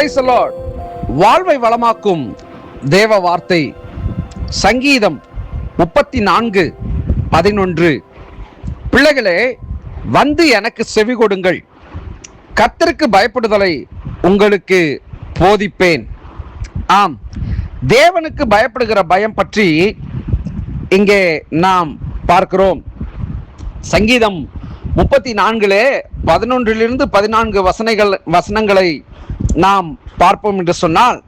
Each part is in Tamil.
பிரைஸ் வாழ்வை வளமாக்கும் தேவ வார்த்தை. சங்கீதம் முப்பத்தி நான்கு பதினொன்று. பிள்ளைகளே வந்து எனக்கு செவி கொடுங்கள். கத்தருக்கு பயப்படுதலை உங்களுக்கு போதிப்பேன். ஆம் தேவனுக்கு பயப்படுகிற பயம் பற்றி இங்கே நாம் பார்க்கிறோம். சங்கீதம் முப்பத்தி நான்கிலே பதினொன்றிலிருந்து பதினான்கு வசனைகள் வசனங்களை நாம் பார்ப்போம் என்று சொன்னால்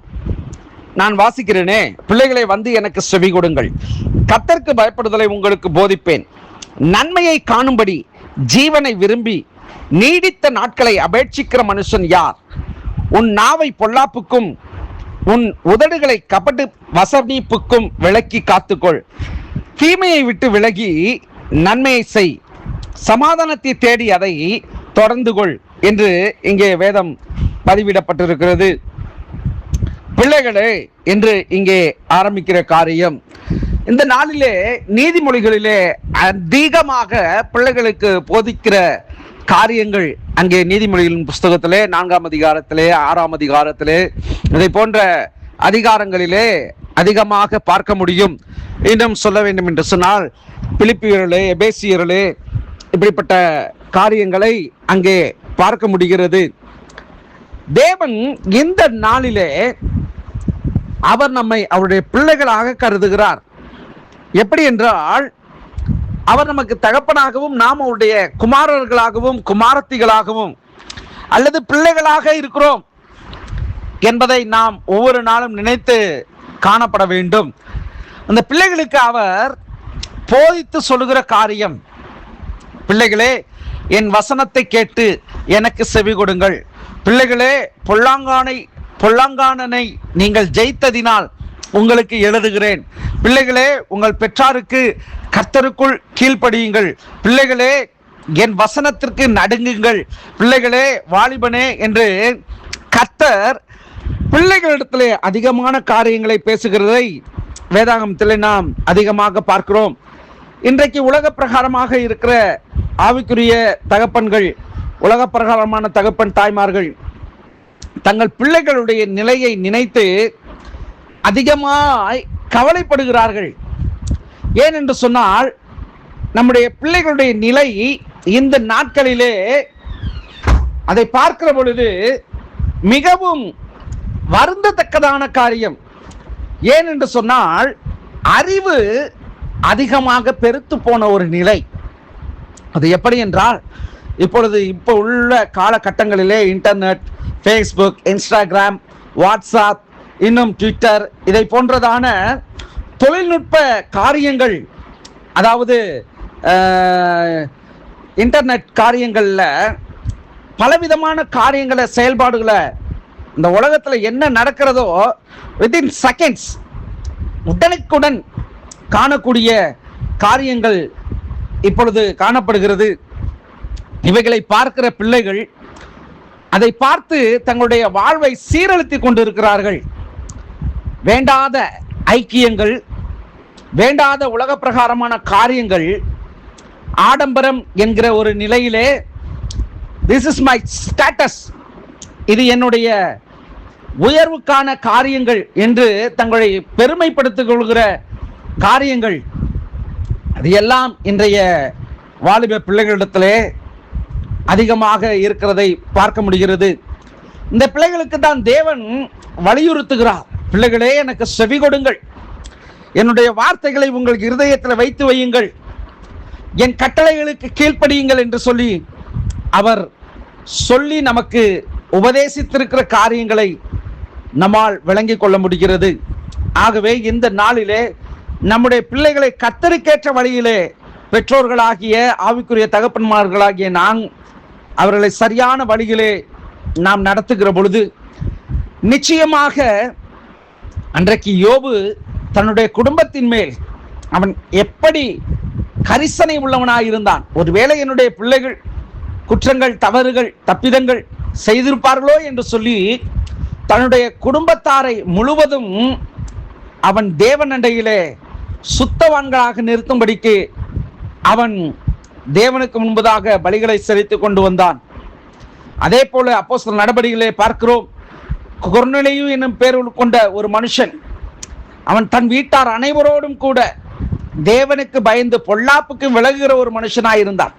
நான் வாசிக்கிறேனே பிள்ளைகளை வந்து எனக்கு செவி கொடுங்கள். கத்தருக்கு பயப்படுதலை உங்களுக்கு போதிப்பேன். நன்மையை காணும்படி ஜீவனை விரும்பி நீடித்த நாட்களை அபேட்சிக்கிற மனுஷன் யார்? உன் நாவை பொல்லாப்புக்கும் உன் உதடுகளை கபடு வசனிப்புக்கும் விலக்கி காத்துக்கொள். தீமையை விட்டு விலகி நன்மையை செய். சமாதானத்தை தேடி அதை தொடர்ந்து கொள் என்று இங்கே வேதம் பதிவிடப்பட்டிருக்கிறது. பிள்ளைகளே என்று இங்கே ஆரம்பிக்கிற காரியம் இந்த நாளிலே நீதிமொழிகளிலே அதிகமாக பிள்ளைகளுக்கு போதிக்கிற காரியங்கள் அங்கே நீதிமொழிகளின் புஸ்தகத்திலே நான்காம் அதிகாரத்திலே ஆறாம் அதிகாரத்திலே இதை போன்ற அதிகாரங்களிலே அதிகமாக பார்க்க முடியும். இன்னும் சொல்ல வேண்டும் என்று சொன்னால் பிலிப்பியர்களே எபேசியர்களே இப்படிப்பட்ட காரியங்களை அங்கே பார்க்க முடிகிறது. தேவன் இந்த நாளிலே அவர் நம்மை அவருடைய பிள்ளைகளாக கருதுகிறார். எப்படி என்றால் அவர் நமக்கு தகப்பனாகவும் நாம் அவருடைய குமாரர்களாகவும் குமாரத்திகளாகவும் அல்லது பிள்ளைகளாக இருக்கிறோம் என்பதை நாம் ஒவ்வொரு நாளும் நினைத்து காணப்பட வேண்டும். அந்த பிள்ளைகளுக்கு அவர் போதித்து சொல்லுகிற காரியம் பிள்ளைகளே என் வசனத்தை கேட்டு எனக்கு செவி கொடுங்கள். பிள்ளைகளே பொல்லாங்கானை பொல்லாங்கானனை நீங்கள் ஜெயித்ததினால் உங்களுக்கு எழுதுகிறேன். பிள்ளைகளே உங்கள் பெற்றாருக்கு கர்த்தருக்குள் கீழ்ப்படியுங்கள். பிள்ளைகளே என் வசனத்திற்கு நடுங்குங்கள். பிள்ளைகளே வாலிபனே என்று கர்த்தர் பிள்ளைகளிடத்திலே அதிகமான காரியங்களை பேசுகிறதை வேதாகமத்தில் நாம் அதிகமாக பார்க்கிறோம். இன்றைக்கு உலக பிரகாரமாக இருக்கிற ஆவிக்குரிய தகப்பன்கள் உலக பிரகாரமான தகப்பன் தாய்மார்கள் தங்கள் பிள்ளைகளுடைய நிலையை நினைத்து அதிகமாய் கவலைப்படுகிறார்கள். ஏன் என்று சொன்னால் நம்முடைய பிள்ளைகளுடைய நிலை இந்த நாட்களிலே அதை பார்க்கிற பொழுது மிகவும் வருந்தத்தக்கதான காரியம். ஏன் என்று சொன்னால் அறிவு அதிகமாக பெருத்து போன ஒரு நிலை. அது எப்படி என்றால் இப்பொழுது இப்போ உள்ள காலகட்டங்களிலே இன்டர்நெட் ஃபேஸ்புக் இன்ஸ்டாகிராம் வாட்ஸ்அப் இன்னும் ட்விட்டர் இதை போன்றதான தொழில்நுட்ப காரியங்கள் அதாவது இன்டர்நெட் காரியங்களில் பலவிதமான காரியங்களை செயல்பாடுகளை இந்த உலகத்தில் என்ன நடக்கிறதோ வித்தின் செகண்ட்ஸ் உடனுக்குடன் காணக்கூடிய காரியங்கள் இப்பொழுது காணப்படுகிறது. இவைகளை பார்க்கிற பிள்ளைகள் அதை பார்த்து தங்களுடைய வாழ்வை சீரழித்து கொண்டிருக்கிறார்கள். வேண்டாத ஐக்கியங்கள் வேண்டாத உலக பிரகாரமான காரியங்கள் ஆடம்பரம் என்கிற ஒரு நிலையிலே திஸ் இஸ் மை ஸ்டேட்டஸ் இது என்னுடைய உயர்வுக்கான காரியங்கள் என்று தங்களை பெருமைப்படுத்திக் கொள்கிற காரியங்கள். அது எல்லாம் இன்றைய வாலிப பிள்ளைகளிடத்திலே அதிகமாக இருக்கிறதை பார்க்க முடிகிறது. இந்த பிள்ளைகளுக்கு தான் தேவன் வலியுறுத்துகிறார். பிள்ளைகளே எனக்கு செவி கொடுங்கள். என்னுடைய வார்த்தைகளை உங்கள் இருதயத்தில் வைத்து வையுங்கள். என் கட்டளைகளுக்கு கீழ்ப்படியுங்கள் என்று சொல்லி அவர் சொல்லி நமக்கு உபதேசித்திருக்கிற காரியங்களை நம்மால் விளங்கிக் கொள்ள முடிகிறது. ஆகவே இந்த நாளிலே நம்முடைய பிள்ளைகளை கத்தருக்கேற்ற வழியிலே பெற்றோர்களாகிய ஆவிக்குரிய தகப்பன்மார்களாகிய நான் அவர்களை சரியான வழியிலே நாம் நடத்துகிற பொழுது நிச்சயமாக அன்றைக்கு யோபு தன்னுடைய குடும்பத்தின் மேல் அவன் எப்படி கரிசனை உள்ளவனாக இருந்தான். ஒருவேளை என்னுடைய பிள்ளைகள் குற்றங்கள் தவறுகள் தப்பிதங்கள் செய்திருப்பார்களோ என்று சொல்லி தன்னுடைய குடும்பத்தாரை முழுவதும் அவன் தேவனண்டையிலே சுத்தவான்களாக நிறுத்தும்படிக்கு அவன் தேவனுக்கு முன்பதாக பலிகளை செலுத்திக் கொண்டு வந்தான். அதே போல அப்போஸ்தலர் நடபடிகளை பார்க்கிறோம். கொர்நிலையு என்னும் பேர் கொண்ட ஒரு மனுஷன் அவன் தன் வீட்டார் அனைவரோடும் கூட தேவனுக்கு பயந்து பொல்லாப்புக்கு விலகுகிற ஒரு மனுஷனாயிருந்தான்.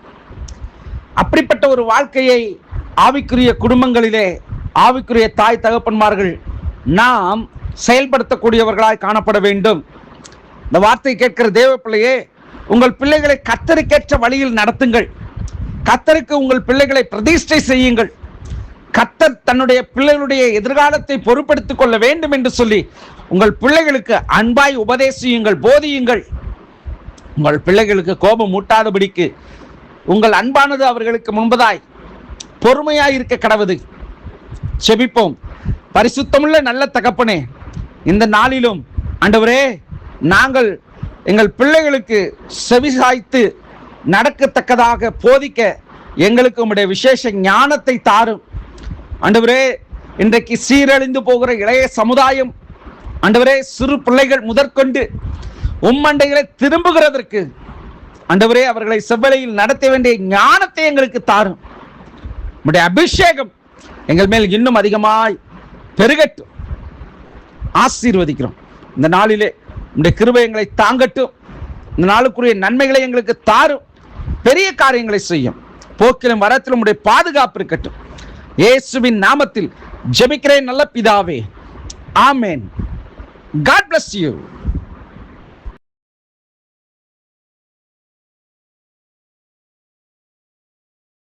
அப்படிப்பட்ட ஒரு வாழ்க்கையை ஆவிக்குரிய குடும்பங்களிலே ஆவிக்குரிய தாய் தகப்பன்மார்கள் நாம் செயல்படுத்தக்கூடியவர்களாய் காணப்பட வேண்டும். இந்த வார்த்தை கேட்கிற தேவ பிள்ளையே உங்கள் பிள்ளைகளை கத்தருக்கேற்ற வழியில் நடத்துங்கள். கத்தருக்கு உங்கள் பிள்ளைகளை பிரதிஷ்டை செய்யுங்கள். கத்தர் தன்னுடைய பிள்ளைகளுடைய எதிர்காலத்தை பொறுப்படுத்திக் கொள்ள வேண்டும் என்று சொல்லி உங்கள் பிள்ளைகளுக்கு அன்பாய் உபதேசியுங்கள் போதியுங்கள். உங்கள் பிள்ளைகளுக்கு கோபம் மூட்டாதபடிக்கு உங்கள் அன்பானது அவர்களுக்கு முன்பதாய் பொறுமையாய் இருக்க கடவுது. செபிப்போம். பரிசுத்தமுள்ள நல்ல தகப்பனே இந்த நாளிலும் ஆண்டவரே நாங்கள் எங்கள் பிள்ளைகளுக்கு செவிசாய்த்து நடக்கத்தக்கதாக போதிக்க எங்களுக்கு உம்முடைய விசேஷ ஞானத்தை தாரும். அண்டவரே இன்றைக்கு சீரழிந்து போகிற இளைய சமுதாயம் அண்டவரே சிறு பிள்ளைகள் முதற்கொண்டு உம்மண்டைகளை திரும்புகிறதற்கு அண்டவரே அவர்களை செவ்வலையில் நடத்த வேண்டிய ஞானத்தை எங்களுக்கு தாரும். உம்முடைய அபிஷேகம் எங்கள் மேல் இன்னும் அதிகமாய் பெருகட்டும். ஆசீர்வதிக்கிறோம். இந்த நாளிலே உடைய கிருபை எங்களை தாங்கட்டும். இந்த நாளுக்குரிய நன்மைகளை எங்களுக்கு தாரும். பெரிய காரியங்களை செய்யும். போக்கிலும் வரத்திலும் உடைய பாதுகாப்பு இருக்கட்டும். இயேசுவின் நாமத்தில் ஜெபிக்கிறேன் நல்ல பிதாவே. ஆமேன். God bless you